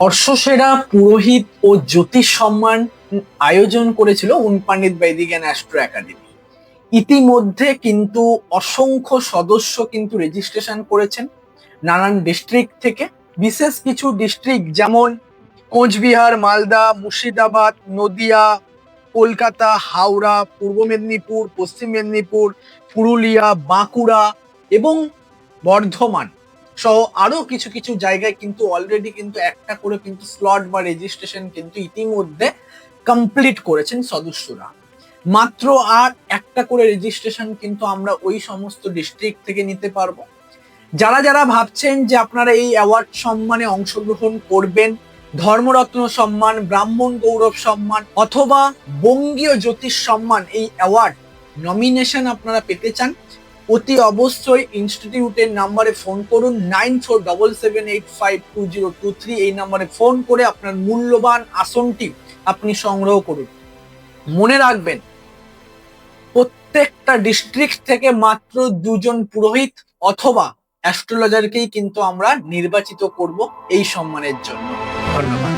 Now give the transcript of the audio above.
অশ্বসেরা পুরোহিত ও জ্যোতিষ সম্মান আয়োজন করেছিল উনপান্ডিত বৈদিক অ্যাস্ট্রো একাডেমি। ইতিমধ্যে কিন্তু অসংখ্য সদস্য কিন্তু রেজিস্ট্রেশন করেছেন নানান ডিস্ট্রিক্ট থেকে। বিশেষ কিছু ডিস্ট্রিক্ট যেমন কোচবিহার, মালদা, মুর্শিদাবাদ, নদিয়া, কলকাতা, হাওড়া, পূর্ব মেদিনীপুর, পশ্চিম মেদিনীপুর, পুরুলিয়া, বাঁকুড়া এবং বর্ধমান। সহ আরও কিছু কিছু জায়গায় কিন্তু অলরেডি কিন্তু একটা করে কিন্তু স্লট বা রেজিস্ট্রেশন কিন্তু ইতিমধ্যে কমপ্লিট করেছেন সদস্যরা। মাত্র আর একটা করে রেজিস্ট্রেশন কিন্তু আমরা ওই সমস্ত ডিস্ট্রিক্ট থেকে নিতে পারব। যারা যারা ভাবছেন যে আপনারা এই অ্যাওয়ার্ড সম্মানে অংশগ্রহণ করবেন, ধর্মরত্ন সম্মান, ব্রাহ্মণ গৌরব সম্মান অথবা বঙ্গীয় জ্যোতিষ সম্মান এই অ্যাওয়ার্ড নমিনেশন আপনারা পেতে চান অতি অবশ্যই ইনস্টিটিউটের নাম্বারে ফোন করুন nine four double seven eight five two zero two three এই নাম্বারে ফোন করে আপনার মূল্যবান আসনটি আপনি সংগ্রহ করুন। মনে রাখবেন, প্রত্যেকটা ডিস্ট্রিক্ট থেকে মাত্র দুজন পুরোহিত অথবা অ্যাস্ট্রোলজারকেই কিন্তু আমরা নির্বাচিত করব এই সম্মানের জন্য। ধন্যবাদ।